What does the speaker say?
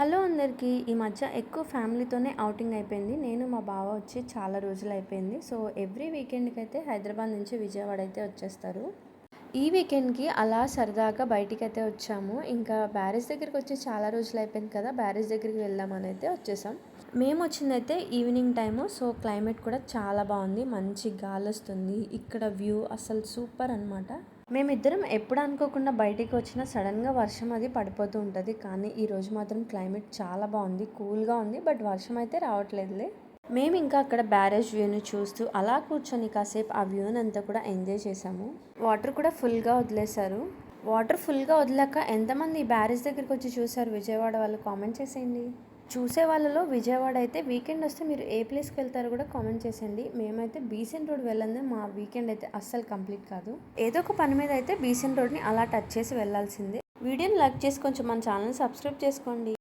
Hello అందరికీ. ఈ మధ్య ఎక్కువ ఫ్యామిలీతోనే అవుటింగ్ అయిపోయింది. నేను మా బావ వచ్చి చాలా రోజులు అయిపోయింది సో ఎవ్రీ వీకెండ్కి అయితే హైదరాబాద్ నుంచి విజయవాడ అయితే వచ్చేస్తారు. ఈ వీకెండ్కి అలా సరదాగా బయటికి అయితే వచ్చాము. ఇంకా బ్యారేజ్ దగ్గరికి వచ్చి చాలా రోజులు అయిపోయింది కదా బ్యారేజ్ దగ్గరికి వెళ్దామని అయితే వచ్చేసాం. మేము వచ్చిందైతే ఈవినింగ్ టైము. సో క్లైమేట్ కూడా చాలా బాగుంది. మంచి గాలి వస్తుంది ఇక్కడ వ్యూ అసలు సూపర్ అనమాట మేమిద్దరం ఎప్పుడు అనుకోకుండా బయటికి వచ్చినా సడన్గా వర్షం అది పడిపోతూ ఉంటుంది. కానీ ఈరోజు మాత్రం క్లైమేట్ చాలా బాగుంది. కూల్గా ఉంది. బట్ వర్షం అయితే రావట్లేదులే. మేము ఇంకా అక్కడ బ్యారేజ్ వ్యూని చూస్తూ అలా కూర్చొని కాసేపు ఆ వ్యూని అంతా కూడా ఎంజాయ్ చేసాము వాటర్ కూడా ఫుల్గా వదిలేశారు. వాటర్ ఫుల్గా వదిలాక ఎంతమంది బ్యారేజ్ దగ్గరికి వచ్చి చూసారు విజయవాడ వాళ్ళు కామెంట్ చేసేయండి. చూసే వాళ్ళలో విజయవాడ అయితే వీకెండ్ వస్తే మీరు ఏ ప్లేస్కి వెళ్తారో కూడా కామెంట్ చేసేయండి. మేమైతే బీసెంట్ రోడ్ వెళ్ళందే మా వీకెండ్ అయితే అస్సలు కంప్లీట్ కాదు. ఏదో ఒక పని మీద అయితే బీసెంట్ రోడ్ని అలా టచ్ చేసి వెళ్ళాల్సిందే. వీడియోని లైక్ చేసి కొంచెం మన ఛానల్ సబ్స్క్రైబ్ చేసుకోండి.